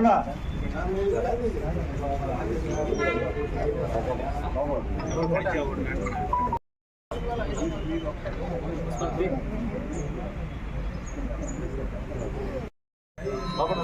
না বাবা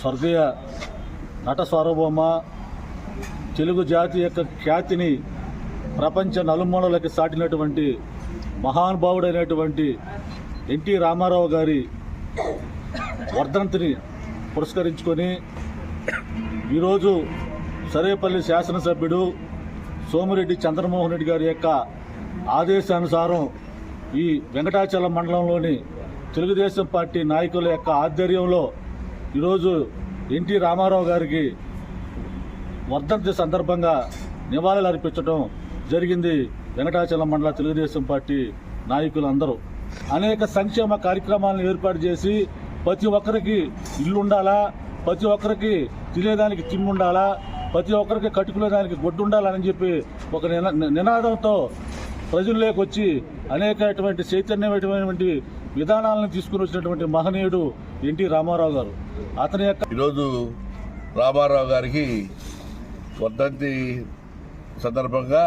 స్వర్గీయ నట సార్వభౌమ తెలుగు జాతి యొక్క ఖ్యాతిని ప్రపంచ నలుమూలలకి సాటినటువంటి మహానుభావుడైనటువంటి ఎన్టీ రామారావు గారి వర్ధంతిని పురస్కరించుకొని ఈరోజు సరేపల్లి శాసనసభ్యుడు సోమిరెడ్డి చంద్రమోహన్ రెడ్డి గారి యొక్క ఆదేశానుసారం ఈ వెంకటాచలం మండలంలోని తెలుగుదేశం పార్టీ నాయకుల యొక్క ఆధ్వర్యంలో ఈరోజు ఎన్టీ రామారావు గారికి వర్ధంతి సందర్భంగా నివాళులు అర్పించడం జరిగింది వెంకటాచలం మండల తెలుగుదేశం పార్టీ నాయకులందరూ. అనేక సంక్షేమ కార్యక్రమాలను ఏర్పాటు చేసి ప్రతి ఒక్కరికి ఇల్లు ఉండాలా? ప్రతి ఒక్కరికి తినేదానికి తిమ్ము ఉండాలా? ప్రతి ఒక్కరికి కట్టుకునేదానికి గొడ్డు ఉండాలని చెప్పి ఒక నినా- నినాదంతో ప్రజల్లోకి వచ్చి అనేకటువంటి చైతన్యమైనటువంటి విధానాలను తీసుకుని వచ్చినటువంటి మహనీయుడు ఎన్టీ రామారావు గారు. అతని యొక్క ఈరోజు రామారావు గారికి వర్ధంతి సందర్భంగా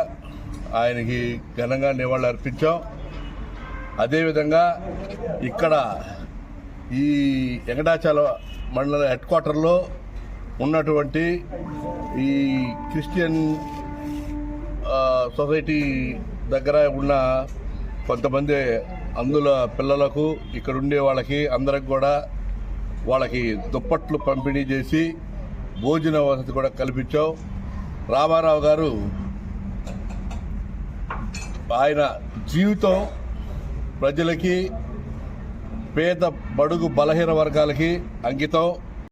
ఆయనకి ఘనంగా నివాళులు అర్పించాం అదేవిధంగా ఇక్కడ ఈ వెంకటాచల మండల హెడ్ క్వార్టర్లో ఉన్నటువంటి ఈ క్రిస్టియన్ సొసైటీ దగ్గర ఉన్న కొంతమంది అందులో పిల్లలకు ఇక్కడ ఉండే వాళ్ళకి అందరికి కూడా వాళ్ళకి దుప్పట్లు పంపిణీ చేసి భోజన వసతి కూడా కల్పించాం రామారావు గారు ఆయన జీవితం ప్రజలకి పేద బడుగు బలహీన వర్గాలకి అంకితం.